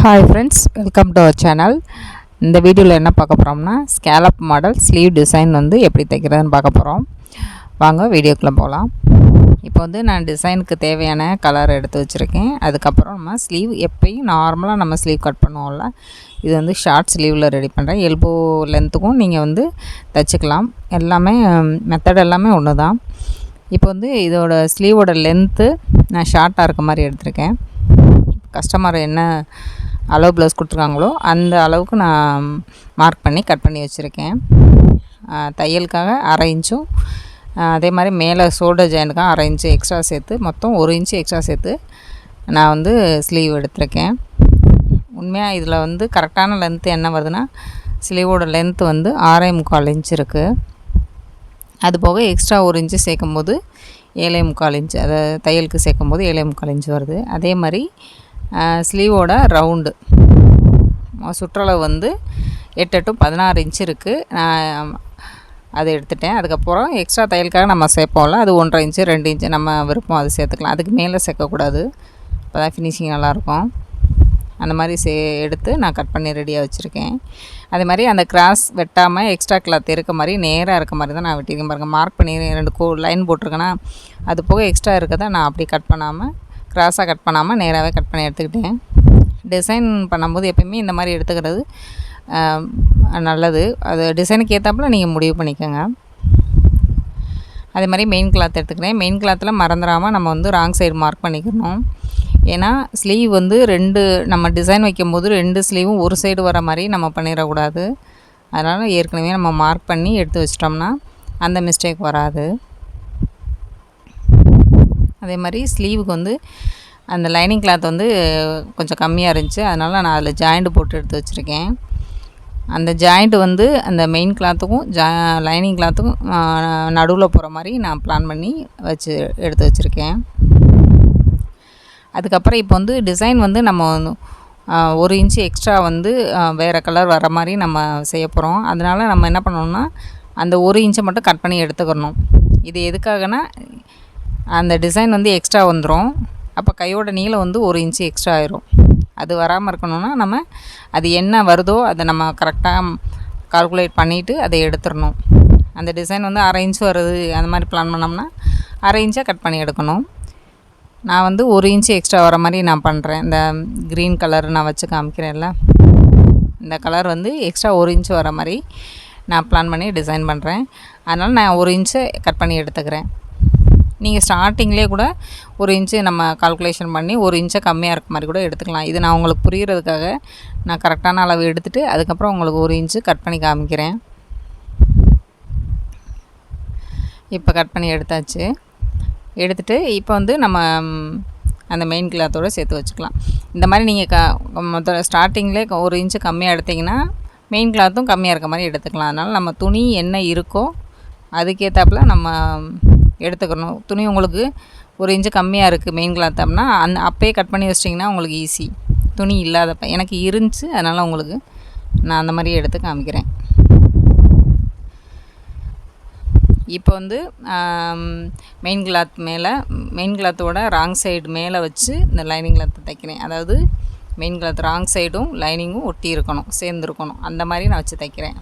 Hi friends welcome to our channel இந்த வீடியோவில் என்ன பார்க்க போகிறோம்னா ஸ்கேலப் மாடல் ஸ்லீவ் டிசைன் வந்து எப்படி தைக்கிறதுன்னு பார்க்க போகிறோம் வாங்க வீடியோக்குள்ளே போகலாம் இப்போ வந்து நான் டிசைனுக்கு தேவையான கலர் எடுத்து வச்சுருக்கேன். அதுக்கப்புறம் நம்ம ஸ்லீவ் எப்பயும் நார்மலாக நம்ம ஸ்லீவ் கட் பண்ணுவோம்ல. இது வந்து ஷார்ட் ஸ்லீவில் ரெடி பண்ணுறேன் எல்போ லென்த்துக்கும் நீங்கள் வந்து தைச்சிக்கலாம். எல்லாமே மெத்தட் எல்லாமே ஒன்று தான் இப்போ வந்து இதோட ஸ்லீவோட லென்த்து நான் ஷார்ட்டாக இருக்க மாதிரி எடுத்திருக்கேன். கஸ்டமர் என்ன அளவு ப்ளவுஸ் கொடுத்துருக்காங்களோ அந்த அளவுக்கு நான் மார்க் பண்ணி கட் பண்ணி வச்சுருக்கேன். தையலுக்காக அரை இன்ச்சும். அதே மாதிரி மேலே ஷோல்டர் ஜாயிண்ட்டுக்காக அரை இன்ச்சு எக்ஸ்ட்ரா சேர்த்து மொத்தம் ஒரு இன்ச்சு எக்ஸ்ட்ரா சேர்த்து நான் வந்து ஸ்லீவ் எடுத்திருக்கேன். உண்மையாக இதில் வந்து கரெக்டான லென்த்து என்ன வருதுன்னா ஸ்லீவோட லென்த்து வந்து ஆறே முக்கால் இன்ச் இருக்குது அது போக எக்ஸ்ட்ரா ஒரு இன்ச்சு சேர்க்கும்போது ஏழே முக்கால் இன்ச்சு அதை தையலுக்கு சேர்க்கும்போது ஏழே முக்கால் இன்ச்சு வருது. அதே மாதிரி ஸ்லீவோட ரவுண்டு சுற்றளவு வந்து எட்டு டு பதினாறு இன்ச்சு இருக்குது நான் அதை எடுத்துட்டேன். அதுக்கப்புறம் எக்ஸ்ட்ரா தையலுக்காக நம்ம சேர்ப்போம்ல அது ஒன்றரை இன்ச்சு ரெண்டு இன்ச்சு நம்ம விருப்பம் அது சேர்த்துக்கலாம். அதுக்கு மேலே சேர்க்கக்கூடாது. அப்போ தான் ஃபினிஷிங் நல்லாயிருக்கும். அந்த மாதிரி சே எடுத்து நான் கட் பண்ணி ரெடியாக வச்சுருக்கேன். அதே மாதிரி அந்த கிராஸ் வெட்டாமல் எக்ஸ்ட்ரா கிளாத் இருக்க மாதிரி நேராக இருக்க மாதிரி தான் நான் வெட்டியிருக்கேன். பாருங்கள் மார்க் பண்ணி ரெண்டு கோ லைன் போட்டிருக்கேன்னா அது போக எக்ஸ்ட்ரா இருக்கதை நான் அப்படி கட் பண்ணாமல் க்ராஸாக கட் பண்ணாமல் நேராகவே கட் பண்ணி எடுத்துக்கிட்டேன். டிசைன் பண்ணும்போது எப்பயுமே இந்த மாதிரி எடுத்துக்கிறது நல்லது. அது டிசைனுக்கு ஏற்றாப்புல நீங்கள் முடிவு பண்ணிக்கோங்க. அதே மாதிரி மெயின் கிளாத் எடுத்துக்கிறேன். மெயின் கிளாத்தில் மறந்துடாமல் நம்ம வந்து ராங் சைடு மார்க் பண்ணிக்கணும். ஏன்னா ஸ்லீவ் வந்து ரெண்டு நம்ம டிசைன் வைக்கும்போது ரெண்டு ஸ்லீவும் ஒரு சைடு வர மாதிரி நம்ம பண்ணிடக்கூடாது. அதனால் ஏற்கனவே நம்ம மார்க் பண்ணி எடுத்து வச்சிட்டோம்னா அந்த மிஸ்டேக் வராது. அதே மாதிரி ஸ்லீவுக்கு வந்து அந்த லைனிங் கிளாத் வந்து கொஞ்சம் கம்மியாக இருந்துச்சு. அதனால் நான் அதில் ஜாயிண்ட் போட்டு எடுத்து வச்சுருக்கேன். அந்த ஜாயிண்ட் வந்து அந்த மெயின் கிளாத்துக்கும் ஜா லைனிங் கிளாத்துக்கும் நடுவில் போகிற மாதிரி நான் பிளான் பண்ணி வச்சு எடுத்து வச்சுருக்கேன். அதுக்கப்புறம் இப்போ வந்து டிசைன் வந்து நம்ம ஒரு இன்ச்சு எக்ஸ்ட்ரா வந்து வேறு கலர் வர மாதிரி நம்ம செய்ய போகிறோம் அதனால் நம்ம என்ன பண்ணணும்னா அந்த ஒரு இன்ச்சை மட்டும் கட் பண்ணி எடுத்துக்கணும். இது எதுக்காகனா அந்த டிசைன் வந்து எக்ஸ்ட்ரா வந்துடும் அப்போ கையோட நீளம் வந்து ஒரு இன்ச்சு எக்ஸ்ட்ரா ஆயிரும். அது வராமல் இருக்கணும்னா நம்ம அது என்ன வருதோ அதை நம்ம கரெக்டாக கால்குலேட் பண்ணிவிட்டு அதை எடுத்துடணும். அந்த டிசைன் வந்து அரை இன்ச்சு வருது. அந்த மாதிரி பிளான் பண்ணோம்னா அரை இன்ச்சாக கட் பண்ணி எடுக்கணும். நான் வந்து ஒரு இன்ச்சு எக்ஸ்ட்ரா வர மாதிரி நான் பண்ணுறேன் இந்த க்ரீன் கலர் நான் வச்சு காமிக்கிறேன்ல. இந்த கலர் வந்து எக்ஸ்ட்ரா ஒரு இன்ச்சு வர மாதிரி நான் பிளான் பண்ணி டிசைன் பண்ணுறேன் அதனால் நான் ஒரு இன்ச்சு கட் பண்ணி எடுத்துக்கிறேன். நீங்கள் ஸ்டார்டிங்லேயே கூட ஒரு இன்ச்சு நம்ம கால்குலேஷன் பண்ணி ஒரு இன்ச்சை கம்மியாக இருக்க மாதிரி கூட எடுத்துக்கலாம். இது நான் உங்களுக்கு புரிகிறதுக்காக நான் கரெக்டான அளவு எடுத்துகிட்டு அதுக்கப்புறம் உங்களுக்கு ஒரு இன்ச்சு கட் பண்ணி காமிக்கிறேன். இப்போ கட் பண்ணி எடுத்தாச்சு. எடுத்துகிட்டு இப்போ வந்து நம்ம அந்த மெயின் கிளாத்தோடு சேர்த்து வச்சுக்கலாம். இந்த மாதிரி நீங்கள் க முதல்ல ஸ்டார்டிங்லேயே ஒரு இன்ச்சு கம்மியாக எடுத்திங்கன்னா மெயின் கிளாத்தும் கம்மியாக இருக்க மாதிரி எடுத்துக்கலாம். அதனால் நம்ம துணி என்ன இருக்கோ அதுக்கேற்றாப்புல நம்ம எடுத்துக்கணும். துணி உங்களுக்கு ஒரு இன்ச்சு கம்மியாக இருக்குது மெயின் கிளாத்தம்னா அந் அந்த அப்போயே கட் பண்ணி வச்சிட்டிங்கன்னா உங்களுக்கு ஈஸி துணி இல்லாதப்ப எனக்கு இருந்துச்சு அதனால் உங்களுக்கு நான் அந்த மாதிரி எடுத்து காமிக்கிறேன். இப்போ வந்து மெயின் கிளாத் மேலே மெயின் கிளாத்தோட ராங் சைடு மேலே வச்சு இந்த லைனிங் கிளாத்தை தைக்கிறேன். அதாவது மெயின் கிளாத் ராங் சைடும் லைனிங்கும் ஒட்டி இருக்கணும் சேர்ந்துருக்கணும். அந்த மாதிரி நான் வச்சு தைக்கிறேன்.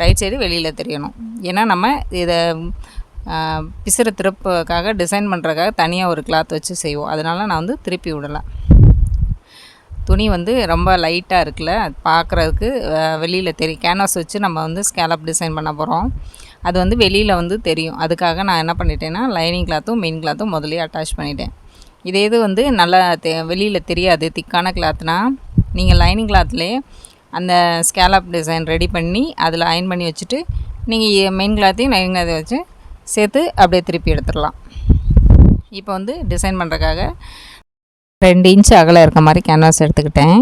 ரைட் சைடு வெளியில் தெரியணும். ஏன்னா நம்ம இதை பிசுறு திருப்புக்காக டிசைன் பண்ணுறதுக்காக தனியாக ஒரு கிளாத் வச்சு செய்வோம். அதனால் நான் வந்து திருப்பி விடலாம். துணி வந்து ரொம்ப லைட்டாக இருக்குல்ல அது பார்க்குறதுக்கு வெளியில் தெரியும். கேன்வாஸ் வச்சு நம்ம வந்து ஸ்கேலப் டிசைன் பண்ண போகிறோம் அது வந்து வெளியில் வந்து தெரியும். அதுக்காக நான் என்ன பண்ணிட்டேன்னா லைனிங் கிளாத்தும் மெயின் கிளாத்தும் முதலே அட்டாச் பண்ணிட்டேன். இதே இது வந்து நல்லா தெ வெளியில் தெரியாது. திக்கான கிளாத்னா நீங்கள் லைனிங் கிளாத்லேயே அந்த ஸ்கேலப் டிசைன் ரெடி பண்ணி அதில் அயன் பண்ணி வச்சுட்டு நீங்கள் மெயின் கிளாத்தையும் லைனிங் கிளாத்தையும் வச்சு சேர்த்து அப்படியே திருப்பி எடுத்துடலாம். இப்போ வந்து டிசைன் பண்ணுறக்காக ரெண்டு இன்ச் அகலம் இருக்க மாதிரி கேன்வாஸ் எடுத்துக்கிட்டேன்.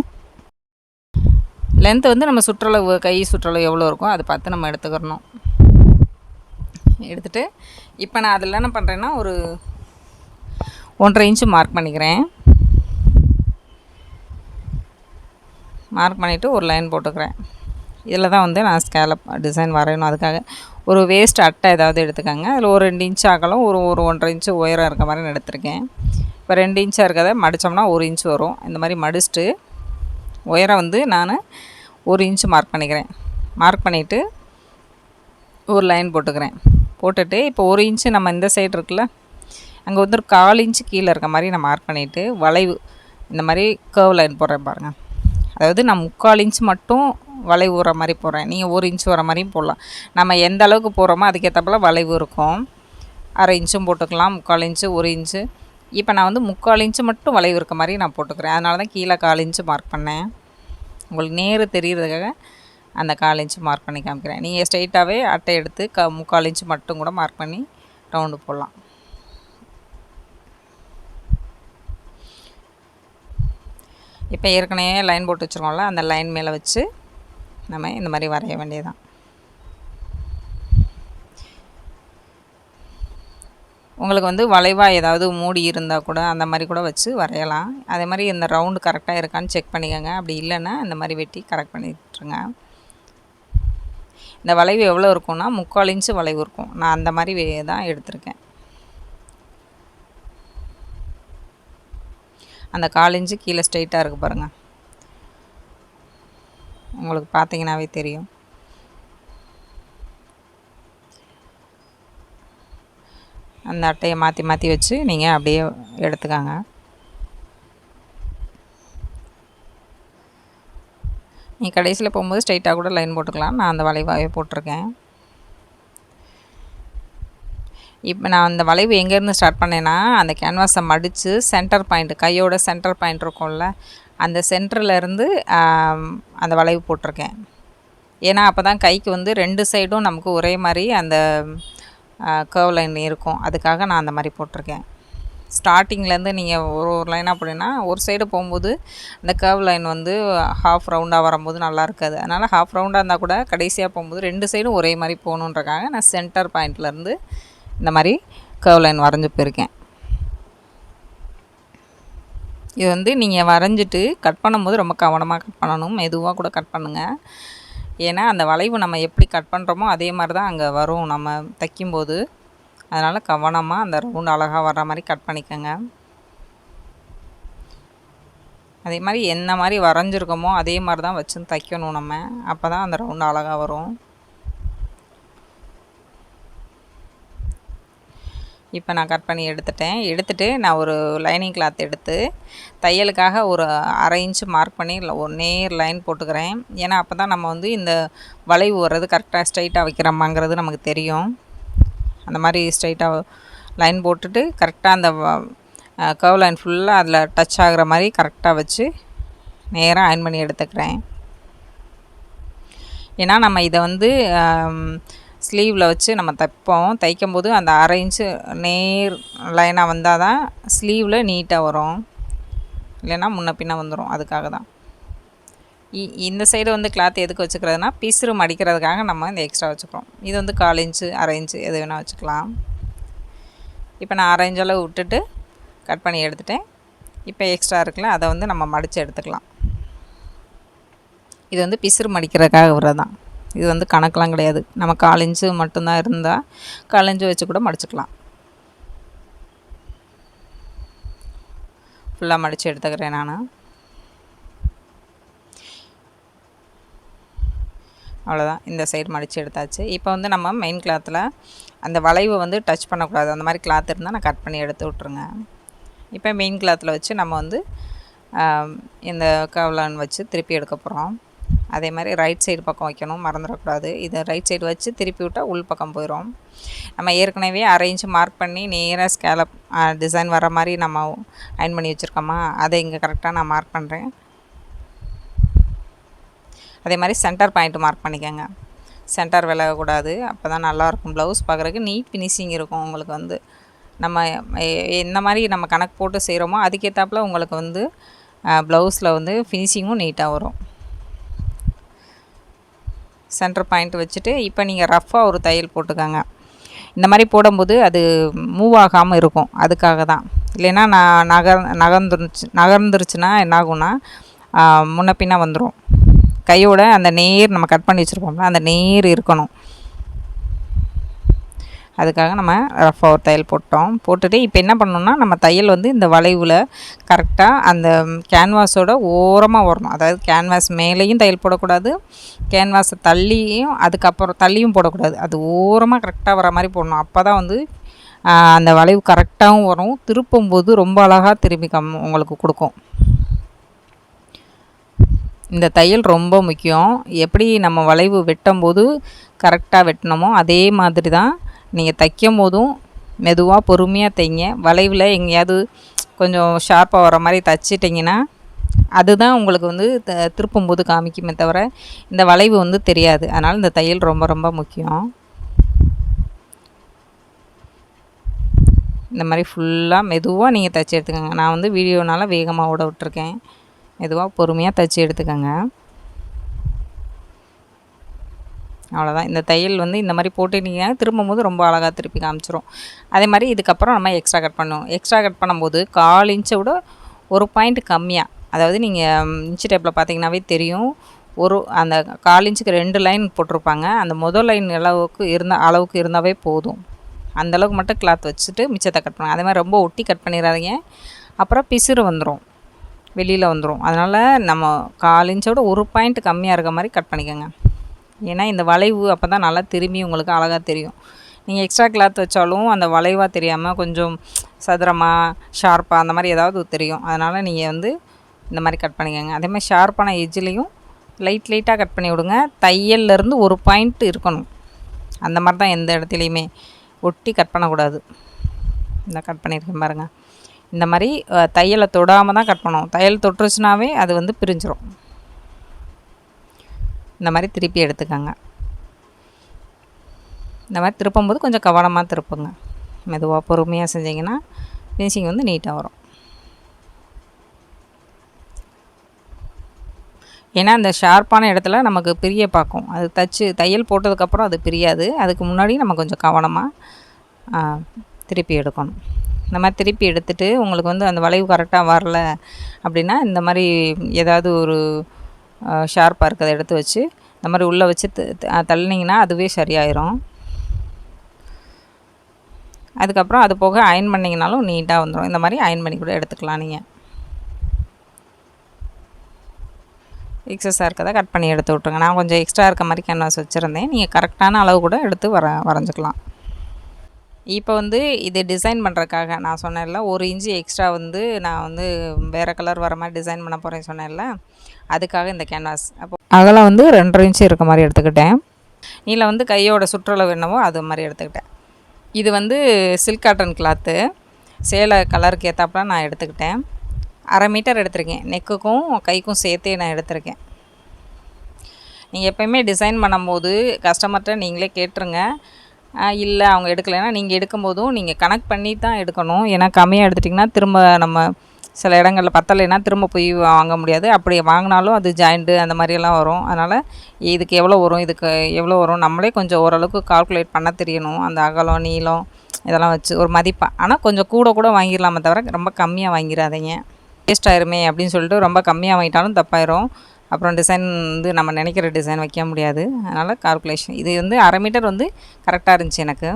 லென்த்து வந்து நம்ம சுற்றளவு கை சுற்றளவு எவ்வளோ இருக்கோ அதை பார்த்து நம்ம எடுத்துக்கிறணும். எடுத்துகிட்டு இப்போ நான் அதில் என்ன பண்ணுறேன்னா ஒரு ஒன்றரை இன்ச்சு மார்க் பண்ணிக்கிறேன். மார்க் பண்ணிவிட்டு ஒரு லைன் போட்டுக்கிறேன். இதில் தான் வந்து நான் ஸ்கேலப் டிசைன் வரையணும். அதுக்காக ஒரு வேஸ்ட் அட்டை ஏதாவது எடுத்துக்கோங்க. அதில் ஒரு ரெண்டு இன்ச் அகலம் ஒரு ஒரு ஒன்றரை இன்ச்சு உயரம் இருக்க மாதிரி நான் எடுத்திருக்கேன். இப்போ ரெண்டு இன்ச்சாக இருக்கிறத மடித்தோம்னா ஒரு இன்ச் வரும். இந்த மாதிரி மடிச்சுட்டு உயரம் வந்து நான் ஒரு இன்ச்சு மார்க் பண்ணிக்கிறேன். மார்க் பண்ணிவிட்டு ஒரு லைன் போட்டுக்கிறேன். போட்டுட்டு இப்போ ஒரு இன்ச்சு நம்ம இந்த சைடு இருக்குல்ல அங்கே வந்து ஒரு கால் இன்ச்சு கீழே இருக்க மாதிரி நான் மார்க் பண்ணிவிட்டு வளைவு இந்த மாதிரி கேர்வ் லைன் போடுறேன் பாருங்கள் அதாவது நான் முக்கால் இன்ச் மட்டும் வளைவு வர மாதிரி போடுறேன். நீங்கள் ஒரு இன்ச் வர மாதிரியும் போடலாம். நம்ம எந்த அளவுக்கு போடுறோமோ அதுக்கேற்றப்பல வளைவு இருக்கும். அரை இன்ச்சும் போட்டுக்கலாம். முக்கால் இன்ச்சு ஒரு இன்ச்சு இப்போ நான் வந்து முக்கால் இன்ச்சு மட்டும் வளைவு இருக்க மாதிரி நான் போட்டுக்கிறேன். அதனால தான் கீழே கால் இன்ச்சு மார்க் பண்ணேன். உங்களுக்கு நேரு தெரிகிறதுக்காக அந்த கால் இன்ச்சு மார்க் பண்ணி காமிக்கிறேன். நீங்கள் ஸ்ட்ரைட்டாகவே அட்டை எடுத்து க முக்கால் இன்ச்சு மட்டும் கூட மார்க் பண்ணி ரவுண்டு போடலாம். இப்போ ஏற்கனவே லைன் போட்டு வச்சுருக்கோம்ல அந்த லைன் மேலே வச்சு நம்ம இந்த மாதிரி வரைய வேண்டியதுதான். உங்களுக்கு வந்து வளைவாக ஏதாவது மூடி இருந்தால் கூட அந்த மாதிரி கூட வச்சு வரையலாம். அதே மாதிரி இந்த ரவுண்டு கரெக்டாக இருக்கான்னு செக் பண்ணிக்கோங்க. அப்படி இல்லைன்னா இந்த மாதிரி வெட்டி கரெக்ட் பண்ணிட்டுருங்க. இந்த வளைவு எவ்வளோ இருக்கும்னா முக்கால் இன்ச்சு வளைவு இருக்கும். நான் அந்த மாதிரி தான் எடுத்திருக்கேன். அந்த கால் இன்ச்சு கீழே ஸ்ட்ரைட்டாக இருக்குது பாருங்கள் உங்களுக்கு பார்த்தீங்கன்னாவே தெரியும். அந்த அட்டையை மாற்றி மாற்றி வச்சு நீங்கள் அப்படியே எடுத்துக்காங்க. நீ கடைசியில் போகும்போது ஸ்ட்ரைட்டாக கூட லைன் போட்டுக்கலாம். நான் அந்த வளைவாகவே போட்டிருக்கேன். இப்போ நான் அந்த வளைவு எங்கேருந்து ஸ்டார்ட் பண்ணேன்னா அந்த கேன்வாஸை மடித்து சென்டர் பாயிண்ட் கையோட சென்டர் பாயிண்ட் இருக்கும்ல அந்த சென்டர்லேருந்து அந்த வளைவு போட்டிருக்கேன். ஏன்னா அப்போ தான் கைக்கு வந்து ரெண்டு சைடும் நமக்கு ஒரே மாதிரி அந்த கர்வ் லைன் இருக்கும். அதுக்காக நான் அந்த மாதிரி போட்டிருக்கேன். ஸ்டார்டிங்லேருந்து நீங்கள் ஒரு ஒரு லைனாக அப்படின்னா ஒரு சைடு போகும்போது அந்த கர்வ் லைன் வந்து ஹாஃப் ரவுண்டாக வரும்போது நல்லா இருக்காது. அதனால் ஹாஃப் ரவுண்டாக இருந்தால் கூட கடைசியாக போகும்போது ரெண்டு சைடும் ஒரே மாதிரி போகணுன்றக்காக நான் சென்டர் பாயிண்ட்லேருந்து இந்த மாதிரி கர்வ் லைன் வரைஞ்சி போயிருக்கேன். இது வந்து நீங்கள் வரைஞ்சிட்டு கட் பண்ணும்போது ரொம்ப கவனமாக கட் பண்ணணும். மெதுவாக கூட கட் பண்ணுங்கள் ஏன்னா அந்த வளைவு நம்ம எப்படி கட் பண்ணுறோமோ அதே மாதிரி தான் அங்கே வரும். நம்ம தைக்கும்போது. அதனால் கவனமாக அந்த ரவுண்ட் அழகாக வர்ற மாதிரி கட் பண்ணிக்கோங்க. அதே மாதிரி என்ன மாதிரி வரைஞ்சிருக்கோமோ அதே மாதிரி தான் வச்சு தைக்கணும் நம்ம. அப்போ தான் அந்த ரவுண்டு அழகாக வரும். இப்போ நான் கட் பண்ணி எடுத்துட்டேன். எடுத்துகிட்டு நான் ஒரு லைனிங் கிளாத் எடுத்து தையலுக்காக ஒரு அரை இன்ச்சு மார்க் பண்ணி ஒரு நேர் லைன் போட்டுக்கிறேன். ஏன்னா அப்போ தான் நம்ம வந்து இந்த வளைவு வர்றது கரெக்டாக ஸ்ட்ரைட்டாக வைக்கிறோமாங்கிறது நமக்கு தெரியும். அந்த மாதிரி ஸ்ட்ரைட்டாக லைன் போட்டுட்டு கரெக்டாக அந்த கர்வ் லைன் ஃபுல்லாக அதில் டச் ஆகிற மாதிரி கரெக்டாக வச்சு நேராக அயன் பண்ணி எடுத்துக்கிறேன். ஏன்னா நம்ம இதை வந்து ஸ்லீவில் வச்சு நம்ம தைப்போம். தைக்கும்போது அந்த அரை இன்ச்சு நேர் லைனாக வந்தால் தான் ஸ்லீவில் நீட்டாக வரும். இல்லைன்னா முன்ன பின்ன வந்துடும் அதுக்காக தான். இந்த சைடு வந்து கிளாத் எதுக்கு வச்சுக்கிறதுனா பிசுறு மடிக்கிறதுக்காக நம்ம இந்த எக்ஸ்ட்ரா வச்சுக்கிறோம். இது வந்து கால் இன்ச்சு அரை இன்ச்சு எது வேணால் வச்சுக்கலாம். இப்போ நான் அரை இன்ச் அளவு விட்டுட்டு கட் பண்ணி எடுத்துட்டேன். இப்போ எக்ஸ்ட்ரா இருக்குல்ல அதை வந்து நம்ம மடித்து எடுத்துக்கலாம். இது வந்து பிசுறு மடிக்கிறதுக்காக வரதான் இது வந்து கணக்கெலாம் கிடையாது. நம்ம காலிஞ்சு மட்டும்தான் இருந்தால் காலிஞ்சு வச்சு கூட மடிச்சுக்கலாம். ஃபுல்லாக மடித்து எடுத்துக்கிறேன் நான். அவ்வளோதான் இந்த சைடு மடித்து எடுத்தாச்சு. இப்போ வந்து நம்ம மெயின் கிளாத்தில் அந்த வளைவை வந்து டச் பண்ணக்கூடாது. அந்த மாதிரி கிளாத் இருந்தால் நான் கட் பண்ணி எடுத்து விட்ருங்க இப்போ மெயின் கிளாத்தில் வச்சு நம்ம வந்து இந்த கவலான் வச்சு திருப்பி எடுக்க போகிறோம் அதே மாதிரி ரைட் சைடு பக்கம் வைக்கணும் மறந்துடக்கூடாது. இதை ரைட் சைடு வச்சு திருப்பி விட்டால் உள் பக்கம் போயிடும் நம்ம ஏற்கனவே அரேஞ்சு மார்க் பண்ணி நேராக ஸ்கேலப் டிசைன் வர மாதிரி நம்ம அயன் பண்ணி வச்சுருக்கோமா? அதை இங்கே கரெக்டாக நான் மார்க் பண்ணுறேன் அதே மாதிரி சென்டர் பாயிண்ட் மார்க் பண்ணிக்கோங்க. சென்டர் விலகக்கூடாது. அப்போ தான் நல்லாயிருக்கும் ப்ளவுஸ் பார்க்குறதுக்கு நீட் ஃபினிஷிங் இருக்கும் உங்களுக்கு வந்து. நம்ம என்ன மாதிரி நம்ம கணக்கு போட்டு செய்கிறோமோ அதுக்கேற்றாப்புல உங்களுக்கு வந்து ப்ளவுஸில் வந்து ஃபினிஷிங்கும் நீட்டாக வரும். சென்டர் பாயிண்ட் வச்சுட்டு இப்போ நீங்கள் ரஃப்பாக ஒரு தையல் போட்டுக்கோங்க. இந்த மாதிரி போடும்போது அது மூவ் ஆகாமல் இருக்கும். அதுக்காக தான். இல்லைன்னா நான் நகர் நகர்ந்துருச்சு நகர்ந்துருச்சுன்னா என்னாகும்னா முன்ன பின்ன வந்துடும் கையோட அந்த நேர் நம்ம கட் பண்ணி வச்சுருப்போம்ல அந்த நேர் இருக்கணும். அதுக்காக நம்ம ரஃபாக ஒரு தையல் போட்டோம். போட்டுட்டு இப்போ என்ன பண்ணணும்னா நம்ம தையல் வந்து இந்த வளைவில் கரெக்டாக அந்த கேன்வாஸோட ஓரமாக வரணும். அதாவது கேன்வாஸ் மேலேயும் தையல் போடக்கூடாது கேன்வாஸை தள்ளியும் அதுக்கப்புறம் தள்ளியும் போடக்கூடாது. அது ஓரமாக கரெக்டாக வர மாதிரி போடணும். அப்போ தான் வந்து அந்த வளைவு கரெக்டாகவும் வரும். திருப்பும்போது ரொம்ப அழகாக திரும்பி கம் உங்களுக்கு கொடுக்கும். இந்த தையல் ரொம்ப முக்கியம். எப்படி நம்ம வளைவு வெட்டும் போது கரெக்டாக வெட்டினோமோ அதே மாதிரி தான் நீங்கள் தைக்கும் போதும் மெதுவாக பொறுமையாக தைங்க. வளைவில் எங்கேயாவது கொஞ்சம் ஷார்ப்பாக வர மாதிரி தைச்சிட்டிங்கன்னா அதுதான் உங்களுக்கு வந்து த திருப்பும்போது காமிக்குமே தவிர இந்த வளைவு வந்து தெரியாது. அதனால் இந்த தையல் ரொம்ப ரொம்ப முக்கியம். இந்த மாதிரி ஃபுல்லாக மெதுவாக நீங்கள் தைச்சி எடுத்துக்கோங்க. நான் வந்து வீடியோனால வேகமாக ஓட விட்டுருக்கேன். மெதுவாக பொறுமையாக தைச்சி எடுத்துக்கோங்க. அவ்வளோதான் இந்த தையல் வந்து இந்த மாதிரி போட்டுட்டீங்கன்னா திரும்பும் போது ரொம்ப அழகாக திருப்பி காமிச்சிரும். அதே மாதிரி இதுக்கப்புறம் நம்ம எக்ஸ்ட்ரா கட் பண்ணுவோம். எக்ஸ்ட்ரா கட் பண்ணும்போது கால் இன்ச்சை விட ஒரு பாயிண்ட் கம்மியாக அதாவது நீங்கள் இன்ச்சு டேப்பில் பார்த்தீங்கன்னாவே தெரியும். ஒரு அந்த கால் இன்ச்சுக்கு ரெண்டு லைன் போட்டிருப்பாங்க. அந்த முதல் லைன் அளவுக்கு இருந்த அளவுக்கு இருந்தாவே போதும். அந்தளவுக்கு மட்டும் கிளாத் வச்சுட்டு மிச்சத்தை கட் பண்ணுங்க. அதே மாதிரி ரொம்ப ஒட்டி கட் பண்ணிடாதீங்க அப்புறம் பிசுறு வந்துடும் வெளியில் வந்துடும் அதனால் நம்ம கால் இன்ச்சோட ஒரு பாயிண்ட் கம்மியாக இருக்க மாதிரி கட் பண்ணிக்கோங்க. ஏன்னா இந்த வளைவு அப்போ தான் நல்லா திரும்பி உங்களுக்கு அழகாக தெரியும். நீங்கள் எக்ஸ்ட்ரா கிளாத் வச்சாலும் அந்த வளைவாக தெரியாமல் கொஞ்சம் சதுரமாக ஷார்ப்பாக அந்த மாதிரி ஏதாவது தெரியும். அதனால் நீங்கள் வந்து இந்த மாதிரி கட் பண்ணிக்கோங்க. அதே மாதிரி ஷார்ப்பான எஜ்ஜிலையும் லைட் லைட்டாக கட் பண்ணி விடுங்க தையல்லேருந்து ஒரு பாயிண்ட் இருக்கணும். அந்த மாதிரி தான் எந்த இடத்துலையுமே ஒட்டி கட் பண்ணக்கூடாது. இந்த கட் பண்ணியிருக்கேன் பாருங்கள் இந்த மாதிரி தையலை தொடாமல் தான் கட் பண்ணுவோம் தையல் தொட்டுருச்சுனாவே அது வந்து பிரிஞ்சிடும் இந்த மாதிரி திருப்பி எடுத்துக்கோங்க. இந்த மாதிரி திருப்பும்போது கொஞ்சம் கவனமாக திருப்புங்க. மெதுவாக பொறுமையாக செஞ்சிங்கன்னா ஃபினிஷிங் வந்து நீட்டாக வரும். ஏன்னா அந்த ஷார்ப்பான இடத்துல நமக்கு பிரிய பார்க்கும். அது தச்சு தையல் போட்டதுக்கப்புறம் அது பிரியாது. அதுக்கு முன்னாடி நம்ம கொஞ்சம் கவனமாக திருப்பி எடுக்கணும். இந்த மாதிரி திருப்பி எடுத்துகிட்டு உங்களுக்கு வந்து அந்த வளைவு கரெக்டாக வரல அப்படின்னா இந்த மாதிரி ஏதாவது ஒரு ஷார்ப்பாக இருக்கிறத எடுத்து வச்சு இந்த மாதிரி உள்ளே வச்சு தள்ளினீங்கன்னா அதுவே சரியாயிரும். அதுக்கப்புறம் அது போக அயன் பண்ணிங்கனாலும் நீட்டாக வந்துடும் இந்த மாதிரி அயன் பண்ணி கூட எடுத்துக்கலாம் நீங்கள் எக்ஸஸாக இருக்கதை கட் பண்ணி எடுத்து விட்ருங்க நான் கொஞ்சம் எக்ஸ்ட்ரா இருக்க மாதிரி கேன்வாஸ் வச்சுருந்தேன். நீங்கள் கரெக்டான அளவு கூட எடுத்து வர வரைஞ்சிக்கலாம். இப்போ வந்து இது டிசைன் பண்ணுறக்காக நான் சொன்னேன்ல ஒரு இன்ச்சு எக்ஸ்ட்ரா வந்து நான் வந்து வேறு கலர் வர மாதிரி டிசைன் பண்ண போகிறேன் சொன்னேன்ல அதுக்காக இந்த கேன்வாஸ் அப்போ அகலம் வந்து ரெண்டரை இன்ச்சு இருக்க மாதிரி எடுத்துக்கிட்டேன். நீளம் வந்து கையோட சுற்றளவு என்னவோ அது மாதிரி எடுத்துக்கிட்டேன். இது வந்து சில்க் காட்டன் கிளாத்து சேலை கலருக்கு ஏற்றாப்புல நான் எடுத்துக்கிட்டேன். அரை மீட்டர் எடுத்திருக்கேன். நெக்குக்கும் கைக்கும் சேர்த்தே நான் எடுத்திருக்கேன். நீங்கள் எப்போயுமே டிசைன் பண்ணும்போது கஸ்டமர்கிட்ட நீங்களே கேட்டுருங்க. இல்லை அவங்க எடுக்கலைன்னா நீங்கள் எடுக்கும்போதும் நீங்கள் கனெக்ட் பண்ணி தான் எடுக்கணும். ஏன்னா கம்மியாக எடுத்துட்டிங்கன்னா திரும்ப நம்ம சில இடங்களில் பத்தலைன்னா திரும்ப போய் வாங்க முடியாது. அப்படி வாங்கினாலும் அது ஜாயிண்ட்டு அந்த மாதிரியெல்லாம் வரும். அதனால் இதுக்கு எவ்வளோ வரும்? இதுக்கு எவ்வளோ வரும்? நம்மளே கொஞ்சம் ஓரளவுக்கு கால்குலேட் பண்ண தெரியணும். அந்த அகலம் நீளம் இதெல்லாம் வச்சு ஒரு மதிப்பாக ஆனால் கொஞ்சம் கூட கூட வாங்கிடலாமே தவிர ரொம்ப கம்மியாக வாங்கிடாதீங்க. வேஸ்ட் ஆயிருமே அப்படின்னு சொல்லிட்டு ரொம்ப கம்மியாக வாங்கிட்டாலும் தப்பாயிரும். அப்புறம் டிசைன் வந்து நம்ம நினைக்கிற டிசைன் வைக்க முடியாது. அதனால் கால்குலேஷன் இது வந்து அரை மீட்டர் வந்து கரெக்டாக இருந்துச்சு எனக்கு.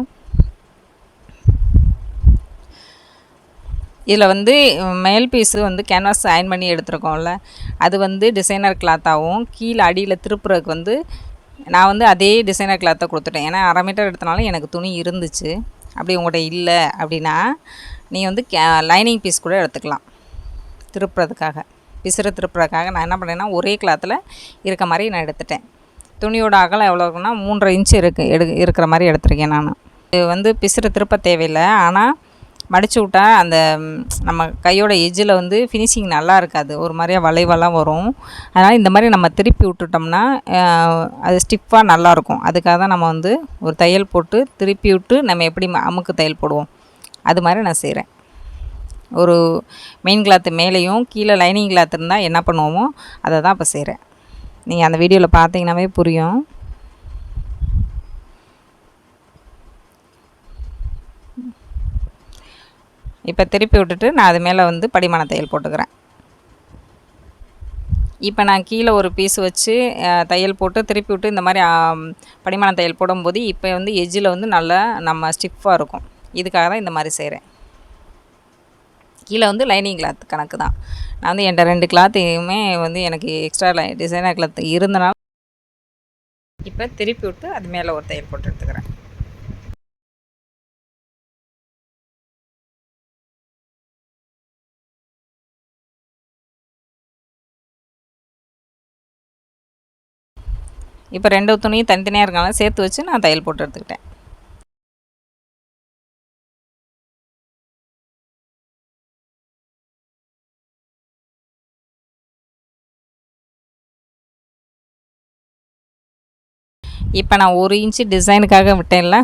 இதில் வந்து மேல் பீஸு வந்து கேன்வாஸ் அயன் பண்ணி எடுத்துருக்கோம்ல அது வந்து டிசைனர் கிளாத்தாகவும் கீழே அடியில் திருப்புறதுக்கு வந்து நான் வந்து அதே டிசைனர் கிளாத்தை கொடுத்துட்டேன். ஏன்னா அரை மீட்டர் எடுத்தனாலும் எனக்கு துணி இருந்துச்சு. அப்படி உங்கள்கிட்ட இல்லை அப்படின்னா நீங்கள் வந்து கே லைனிங் பீஸ் கூட எடுத்துக்கலாம். திருப்புறதுக்காக பிசுறு திருப்புறதுக்காக நான் என்ன பண்ணேன்னா ஒரே கிளாத்தில் இருக்க மாதிரி நான் எடுத்துட்டேன். துணியோட அகலம் எவ்வளோ இருக்குன்னா மூன்றரை இன்ச்சு இருக்குது எடு இருக்கிற மாதிரி எடுத்திருக்கேன் நான். இது வந்து பிசுறு திருப்ப தேவையில்லை. ஆனால் மடித்து விட்டா அந்த நம்ம கையோட எஜ்ஜில் வந்து ஃபினிஷிங் நல்லா இருக்காது ஒரு மாதிரியாக வளைவெல்லாம் வரும். அதனால் இந்த மாதிரி நம்ம திருப்பி விட்டுட்டோம்னா அது ஸ்டிஃபாக நல்லாயிருக்கும். அதுக்காக தான் நம்ம வந்து ஒரு தையல் போட்டு திருப்பி விட்டு நம்ம எப்படி அமுக்கு தையல் போடுவோம். அது மாதிரி நான் செய்கிறேன் ஒரு மெயின் கிளாத்து மேலேயும் கீழே லைனிங் கிளாத் இருந்தால் என்ன பண்ணுவோமோ அதை தான் இப்போ செய்கிறேன் நீங்கள் அந்த வீடியோவில் பார்த்தீங்கன்னாவே புரியும். இப்போ திருப்பி விட்டுட்டு நான் அது மேலே வந்து படிமான தையல் போட்டுக்கிறேன். இப்போ நான் கீழே ஒரு பீஸ் வச்சு தையல் போட்டு திருப்பி விட்டு இந்த மாதிரி படிமான தையல் போடும்போது இப்போ வந்து எஜ்ஜில் வந்து நல்லா நம்ம ஸ்டிஃபாக இருக்கும். இதுக்காக தான் இந்த மாதிரி செய்கிறேன் கீழே வந்து லைனிங் கிளாத் கணக்கு தான். நான் வந்து என்கிட்ட ரெண்டு கிளாத்தையுமே வந்து எனக்கு எக்ஸ்ட்ரா லை டிசைனர் கிளாத் இருந்தனால இப்போ திருப்பி விட்டு அது மேலே ஒரு தையல் போட்டு எடுத்துக்கிறேன். இப்போ ரெண்டு துணியும் தனித்தனியாக இருக்கனால சேர்த்து வச்சு நான் தையல் போட்டு எடுத்துக்கிட்டேன். இப்போ நான் ஒரு இன்ச்சு டிசைனுக்காக விட்டேன்ல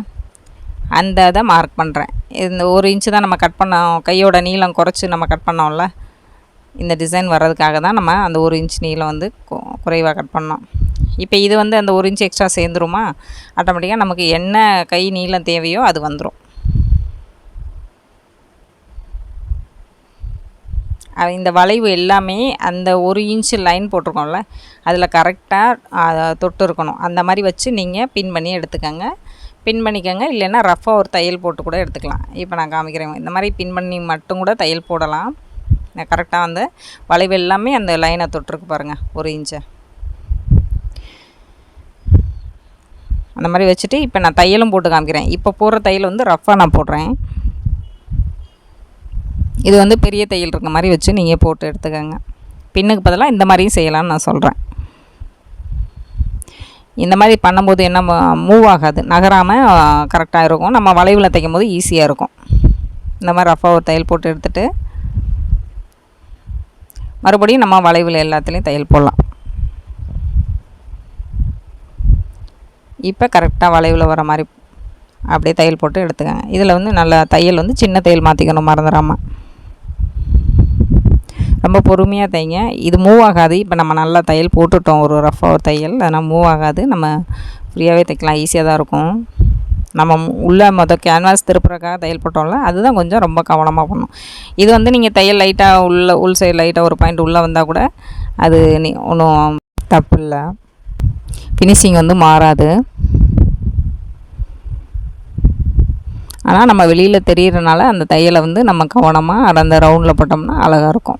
அந்த இதை மார்க் பண்ணுறேன் இந்த ஒரு இன்ச்சு தான் நம்ம கட் பண்ணோம். கையோட நீளம் குறைச்சி நம்ம கட் பண்ணோம்ல இந்த டிசைன் வர்றதுக்காக தான் நம்ம அந்த ஒரு இன்ச் நீளம் வந்து குறைவாக கட் பண்ணோம். இப்போ இது வந்து அந்த ஒரு இன்ச்சு எக்ஸ்ட்ரா சேர்ந்துருமா? ஆட்டோமேட்டிக்காக நமக்கு என்ன கை நீளம் தேவையோ அது வந்துடும் இந்த வளைவு எல்லாமே அந்த ஒரு இன்ச்சு லைன் போட்டிருக்கோம்ல அதில் கரெக்டாக தொட்டு இருக்கணும். அந்த மாதிரி வச்சு நீங்கள் பின் பண்ணி எடுத்துக்கோங்க. பின் பண்ணிக்கோங்க இல்லைன்னா ரஃப்பாக ஒரு தையல் போட்டு கூட எடுத்துக்கலாம். இப்போ நான் காமிக்கிறேன். இந்த மாதிரி பின் பண்ணி மட்டும் கூட தையல் போடலாம். கரெக்டாக வந்து வளைவு எல்லாமே அந்த லைனை தொட்டிருக்கு பாருங்கள் ஒரு இன்ச்சை. அந்த மாதிரி வச்சுட்டு இப்போ நான் தையலும் போட்டு காமிக்கிறேன். இப்போ போடுற தையல் வந்து ரஃப்பாக நான் போடுறேன். இது வந்து பெரிய தையல் இருக்க மாதிரி வச்சு நீங்கள் போட்டு எடுத்துக்கோங்க. பின்னுக்கு பதிலாக இந்த மாதிரியும் செய்யலாம்னு நான் சொல்கிறேன் இந்த மாதிரி பண்ணும்போது என்ன மூவ் ஆகாது. நகராமல் கரெக்டாக இருக்கும். நம்ம வளைவில் தைக்கும் போது ஈஸியாக இருக்கும். இந்த மாதிரி ரஃபாக ஒரு தையல் போட்டு எடுத்துகிட்டு மறுபடியும் நம்ம வளைவில் எல்லாத்துலேயும் தையல் போடலாம். இப்போ கரெக்டாக வளைவில் வர மாதிரி அப்படியே தையல் போட்டு எடுத்துக்கோங்க. இதில் வந்து நல்லா தையல் வந்து சின்ன தையல் மாற்றிக்கணும் மறந்துடாமல் ரொம்ப பொறுமையாக தைங்க. இது மூவ் ஆகாது. இப்போ நம்ம நல்லா தையல் போட்டுட்டோம். ஒரு ரஃபாக ஒரு தையல். அதனால் மூவ் ஆகாது. நம்ம ஃப்ரீயாகவே தைக்கலாம். ஈஸியாக தான் இருக்கும். நம்ம உள்ளே மொதல் கேன்வாஸ் திருப்புறக்காக தையல் போட்டோம்ல அதுதான் கொஞ்சம் ரொம்ப கவனமாக பண்ணும் இது வந்து நீங்கள் தையல் லைட்டாக உள்ள உள் சைடு லைட்டாக ஒரு பாயிண்ட் உள்ளே வந்தால் கூட அது நீ ஒன்றும் தப்பு இல்லை. ஃபினிஷிங் வந்து மாறாது. ஆனால் நம்ம வெளியில் தெரிகிறனால அந்த தையலை வந்து நம்ம கவனமாக அந்த ரவுண்டில் போட்டோம்னா அழகாக இருக்கும்.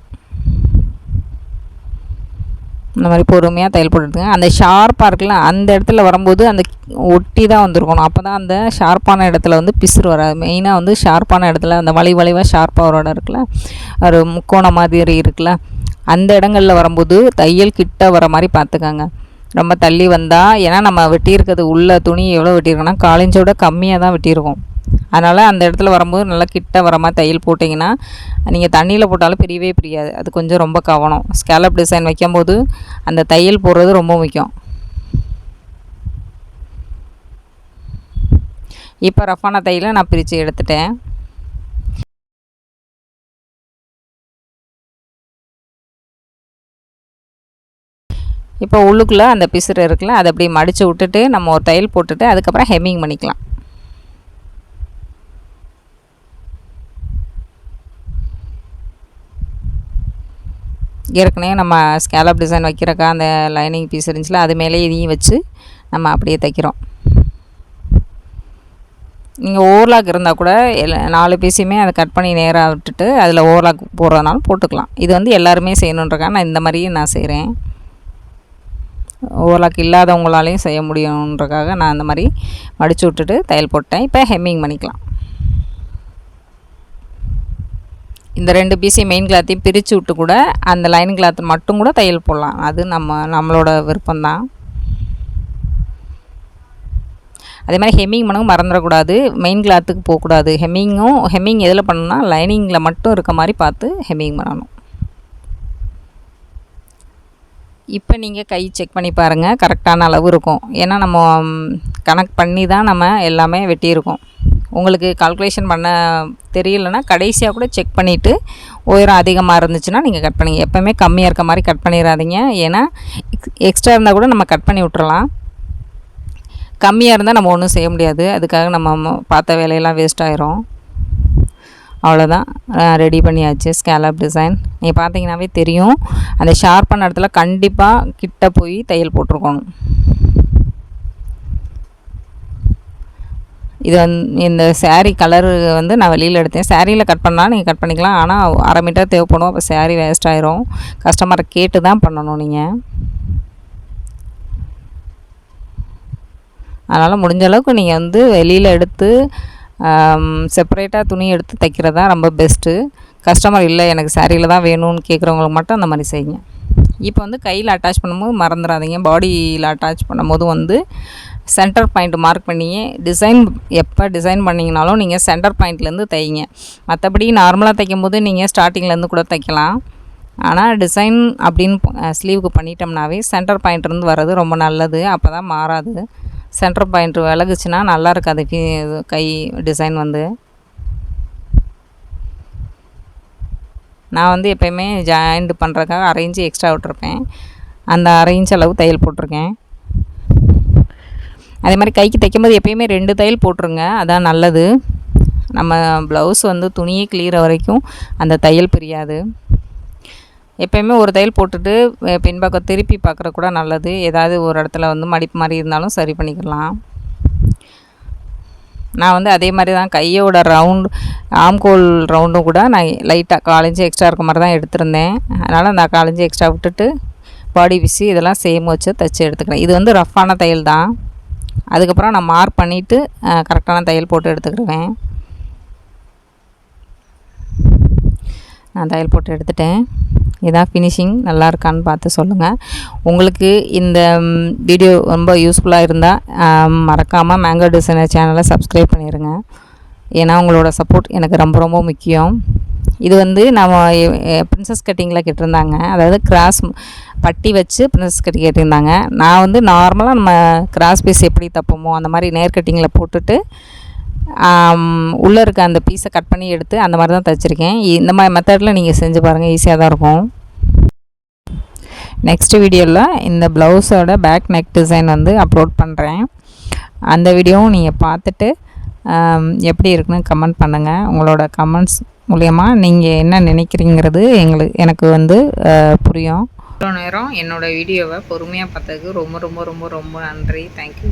இந்த மாதிரி பொறுமையாக தையல் போட்டுட்டுங்க. அந்த ஷார்ப்பாக இருக்குல்ல அந்த இடத்துல வரும்போது அந்த ஒட்டி தான் வந்துருக்கணும். அப்போ தான் அந்த ஷார்ப்பான இடத்துல வந்து பிசுறு வராது. மெயினாக வந்து ஷார்ப்பான இடத்துல அந்த வளை வளைவாக ஷார்ப்பாக ஒரு இடம் இருக்குல்ல ஒரு முக்கோணம் மாதிரி இருக்குல்ல அந்த இடங்களில் வரும்போது தையல் கிட்ட வர மாதிரி பார்த்துக்கோங்க. ரொம்ப தள்ளி வந்தால் ஏன்னா நம்ம வெட்டியிருக்கிறது உள்ள துணி எவ்வளோ வெட்டியிருக்கோன்னா காலிஞ்சோட கம்மியாக தான் வெட்டியிருக்கோம். அதனால் அந்த இடத்துல வரும்போது நல்லா கிட்ட வர மாதிரி தையல் போட்டிங்கன்னா நீங்கள் தண்ணியில் போட்டாலும் பிரியவே பிரியாது. அது கொஞ்சம் ரொம்ப கவனம். ஸ்கேலப் டிசைன் வைக்கும்போது அந்த தையல் போடுறது ரொம்ப முக்கியம். இப்போ ரஃபான தையலை நான் பிரித்து எடுத்துட்டேன். இப்போ உள்ளுக்குள்ளே அந்த பிசுறு இருக்குல்ல அதை அப்படி மடித்து விட்டுட்டு நம்ம ஒரு தையல் போட்டுட்டு அதுக்கப்புறம் ஹெம்மிங் பண்ணிக்கலாம். ஏற்கனவே நம்ம ஸ்கேலப் டிசைன் வைக்கிறக்கா அந்த லைனிங் பீஸ் இருந்துச்சுல அது மேலே இதையும் வச்சு நம்ம அப்படியே தைக்கிறோம். நீங்கள் ஓவர்லாக் இருந்தால் கூட எல்லா நாலு பீஸையுமே அதை கட் பண்ணி நேராக விட்டுட்டு அதில் ஓவர்லாக் போடுறதுனாலும் போட்டுக்கலாம். இது வந்து எல்லாருமே செய்யணுன்றக்கா நான் இந்த மாதிரியும் நான் செய்கிறேன் ஓவர்லாக் இல்லாதவங்களாலையும் செய்ய முடியுன்றக்காக நான் அந்த மாதிரி மடித்து விட்டுட்டு தையல் போட்டேன். இப்போ ஹெம்மிங் பண்ணிக்கலாம். இந்த ரெண்டு பீஸையும் மெயின் கிளாத்தையும் பிரித்து விட்டு கூட அந்த லைனிங் கிளாத் மட்டும் கூட தையல் போடலாம். அது நம்ம நம்மளோட விருப்பம்தான். அதே மாதிரி ஹெம்மிங் பண்ணவும் மறந்துடக்கூடாது. மெயின் கிளாத்துக்கு போகக்கூடாது. ஹெம்மிங்கும் ஹெம்மிங் எதில் பண்ணணும்னா லைனிங்கில் மட்டும் இருக்க மாதிரி பார்த்து ஹெம்மிங் பண்ணணும். இப்போ நீங்கள் கை செக் பண்ணி பாருங்கள் கரெக்டான அளவு இருக்கும். ஏன்னா நம்ம கணக்கு பண்ணி தான் நம்ம எல்லாமே வெட்டியிருக்கோம். உங்களுக்கு கால்குலேஷன் பண்ண தெரியலனா கடைசியாக கூட செக் பண்ணிவிட்டு உயரம் அதிகமாக இருந்துச்சுன்னா நீங்கள் கட் பண்ணுங்கள் எப்போவுமே கம்மியாக இருக்க மாதிரி கட் பண்ணிடாதீங்க ஏன்னா எக்ஸ்ட்ரா இருந்தால் கூட நம்ம கட் பண்ணி விட்றலாம் கம்மியாக இருந்தால் நம்ம ஒன்றும் செய்ய முடியாது. அதுக்காக நம்ம பார்த்த வேலையெல்லாம் வேஸ்ட் ஆயிரும். அவ்வளோதான் ரெடி பண்ணியாச்சு ஸ்கேலப் டிசைன் நீங்கள் பார்த்தீங்கன்னாவே தெரியும் அந்த ஷார்ப் பண்ண இடத்துல கண்டிப்பாக கிட்ட போய் தையல் போட்டிருக்கணும். இது வந்து இந்த சேரீ கலரு வந்து நான் வெளியில் எடுத்தேன். சேரீயில் கட் பண்ணால் நீங்கள் கட் பண்ணிக்கலாம். ஆனால் அரை மீட்டர் தேவைப்படும். அப்போ சேரீ வேஸ்ட் ஆயிரும். கஸ்டமரை கேட்டு தான் பண்ணணும் நீங்கள் அதனால் முடிஞ்ச அளவுக்கு நீங்கள் வந்து வெளியில் எடுத்து செப்பரேட்டாக துணி எடுத்து தைக்கிறது தான் ரொம்ப பெஸ்ட்டு கஸ்டமர் இல்லை எனக்கு சாரியில் தான் வேணும்னு கேட்குறவங்களுக்கு மட்டும் அந்த மாதிரி செய்யுங்க. இப்போ வந்து கையில் அட்டாச் பண்ணும்போது மறந்துடாதீங்க பாடியில் அட்டாச் பண்ணும்போது வந்து சென்டர் பாயிண்ட் மார்க் பண்ணியே டிசைன் எப்போ டிசைன் பண்ணிங்கனாலும் நீங்கள் சென்டர் பாயிண்ட்லேருந்து தைங்க. மற்றபடி நார்மலாக தைக்கும் போது நீங்கள் ஸ்டார்டிங்லேருந்து கூட தைக்கலாம். ஆனால் டிசைன் அப்படின்னு ஸ்லீவுக்கு பண்ணிட்டோம்னாவே சென்டர் பாயிண்ட்லேருந்து வர்றது ரொம்ப நல்லது. அப்போ தான் மாறாது. சென்டர் பாயிண்ட் விலகுச்சுன்னா நல்லா இருக்காது கை டிசைன் வந்து. நான் வந்து எப்பயுமே ஜாயிண்ட் பண்ணுறதுக்காக அரை இன்ச்சு எக்ஸ்ட்ரா விட்ருப்பேன் அந்த அரை இன்ச் அளவு தையல் போட்டிருக்கேன். அதே மாதிரி கைக்கு தைக்கும்போது எப்பயுமே ரெண்டு தையல் போட்டுருங்க அதான் நல்லது. நம்ம ப்ளவுஸ் வந்து துணியே கிளியிற வரைக்கும் அந்த தையல் பிரியாது. எப்பயுமே ஒரு தையல் போட்டுட்டு பின்பக்கம் திருப்பி பார்க்குற கூட நல்லது. ஏதாவது ஒரு இடத்துல வந்து மடிப்பு மாதிரி இருந்தாலும் சரி பண்ணிக்கலாம். நான் வந்து அதே மாதிரி தான் கையோட ரவுண்ட் ஆம்கோல் ரவுண்டும் கூட நான் லைட்டாக காலஞ்சு எக்ஸ்ட்ரா இருக்க மாதிரி தான் எடுத்திருந்தேன். அதனால் அந்த காலஞ்சு எக்ஸ்ட்ரா விட்டுட்டு பாடி பிசி இதெல்லாம் சேம் வச்சு தைச்சி எடுத்துக்கிறேன். இது வந்து ரஃப்பான தையல் தான். அதுக்கப்புறம் நான் மார்க் பண்ணிவிட்டு கரெக்டான தையல் போட்டு எடுத்துக்கிடுவேன் நான் தையல் போட்டு எடுத்துட்டேன். இதான் ஃபினிஷிங் நல்லா இருக்கான்னு பார்த்து சொல்லுங்கள் உங்களுக்கு இந்த வீடியோ ரொம்ப யூஸ்ஃபுல்லாக இருந்தால் மறக்காமல் மேங்கோ டிசைனர் சேனலை சப்ஸ்கிரைப் பண்ணிடுங்க ஏன்னா உங்களோட சப்போர்ட் எனக்கு ரொம்ப ரொம்ப முக்கியம். இது வந்து நம்ம பிரின்சஸ் கட்டிங்கில் கேட்டிருந்தாங்க. அதாவது கிராஸ் பட்டி வச்சு பிரின்சஸ் கட்டி கேட்டிருந்தாங்க. நான் வந்து நார்மலாக நம்ம கிராஸ் பீஸ் எப்படி தப்போமோ அந்த மாதிரி நேர் கட்டிங்கில் போட்டுட்டு உள்ளே இருக்க அந்த பீஸை கட் பண்ணி எடுத்து அந்த மாதிரி தான் தைச்சிருக்கேன். இந்த மாதிரி மெத்தடில் நீங்கள் செஞ்சு பாருங்கள் ஈஸியாக தான் இருக்கும். நெக்ஸ்ட் வீடியோவில் இந்த ப்ளவுஸோட பேக் நெக் டிசைன் வந்து அப்லோட் பண்ணுறேன் அந்த வீடியோவும் நீங்கள் பார்த்துட்டு எப்படி இருக்குன்னு கமெண்ட் பண்ணுங்கள் உங்களோட கமெண்ட்ஸ் மூலயமா நீங்கள் என்ன நினைக்கிறீங்கிறது எங்களுக்கு எனக்கு வந்து புரியும். இவ்வளோ நேரம் என்னோடய வீடியோவை பொறுமையாக பார்த்ததுக்கு ரொம்ப ரொம்ப ரொம்ப ரொம்ப நன்றி. தேங்க்யூ